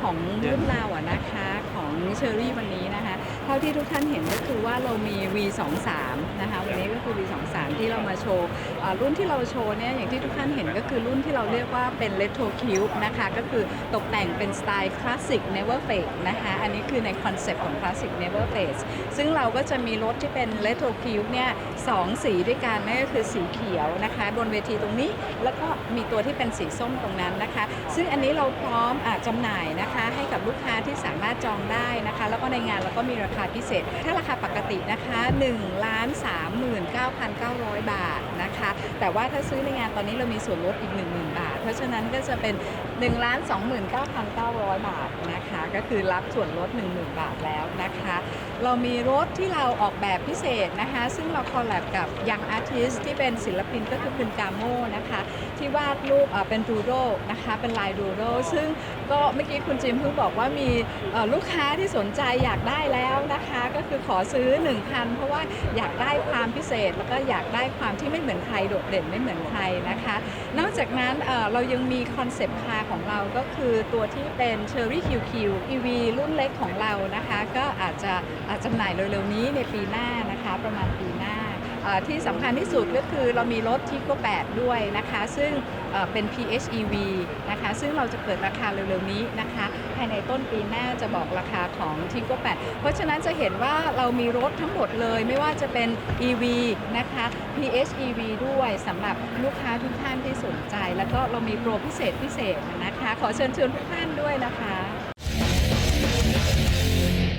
ของรุ่นเราอะนะคะของเชอรี่วันนี้นะคะเท่าที่ทุกท่านเห็นก็คือว่าเรามี V23 นะคะวันนี้ก็คือ V23 ที่เรามาโชว์รุ่นที่เราโชว์เนี่ยอย่างที่ทุกท่านเห็นก็คือรุ่นที่เราเรียกว่าเป็น Retro Cube นะคะก็คือตกแต่งเป็นสไตล์คลาสสิก Never Fade นะคะอันนี้คือในคอนเซปต์ของคลาสสิก Never Fade ซึ่งเราก็จะมีรถที่เป็น Retro Cube เนี่ยสองสีด้วยกันนั่นก็คือสีเขียวนะคะบนเวทีตรงนี้แล้วก็มีตัวที่เป็นสีส้มตรงนั้นนะคะ ซึ่งอันนี้เราพร้อมอจำหน่ายนะคะ ให้กับลูกค้าที่สามารถจองได้นะคะ แล้วก็ในงานเราก็มีราคาพิเศษ ถ้าราคาปกตินะคะ1ล้าน39,900บาทนะคะ แต่ว่าถ้าซื้อในงานตอนนี้เรามีส่วนลดอีก 10,000 บาท เพราะฉะนั้นก็จะเป็น1ล้าน29,900บาทนะคะ ก็คือรับส่วนลด 10,000 บาทแล้วนะคะ เรามีรถที่เราออกแบบพิเศษนะคะ ซึ่งเราคอลแลบกับยังอาร์ติสที่เป็นศิลปินก็คือคุณกาโมนะคะ ที่วาดรูปเป็นดูโดนะคะ เป็นลายดูโดซึ่งก็เมื่อกี้คุณจิมเพิ่งบอกว่ามีลูกค้าที่สนใจอยากได้แล้วนะคะ ก็คือขอซื้อ1คันเพราะว่าอยากได้ความพิเศษ แล้วก็อยากได้ความที่ไม่เหมือนใครโดดเด่นไม่เหมือนใครนะคะ นอกจากนั้นเเรายังมีคอนเซปต์คาของเราก็คือตัวที่เป็น Cherry QQ EV รุ่นเล็กของเรานะคะ ก็อาจจะอาจจำหน่ายเร็วๆนี้ในปีหน้านะคะ ประมาณปีหน้า ที่สำคัญที่สุดก็คือเรามีรถทิโก้8ด้วยนะคะ ซึ่งเอ่อเป็น PHEV นะคะ ซึ่งเราจะเปิดราคาเร็วๆนี้นะคะ ภายในต้นปีหน้าจะบอกราคาของทิโก้8เพราะฉะนั้นจะเห็นว่าเรามีรถทั้งหมดเลยไม่ว่าจะเป็น EV นะคะ PHEV ด้วยสำหรับลูกค้าทุกท่านที่สนใจ แล้วก็เรามีโปรพิเศษพิเศษนะคะ ขอเชิญชวนทุกท่านด้วยนะคะ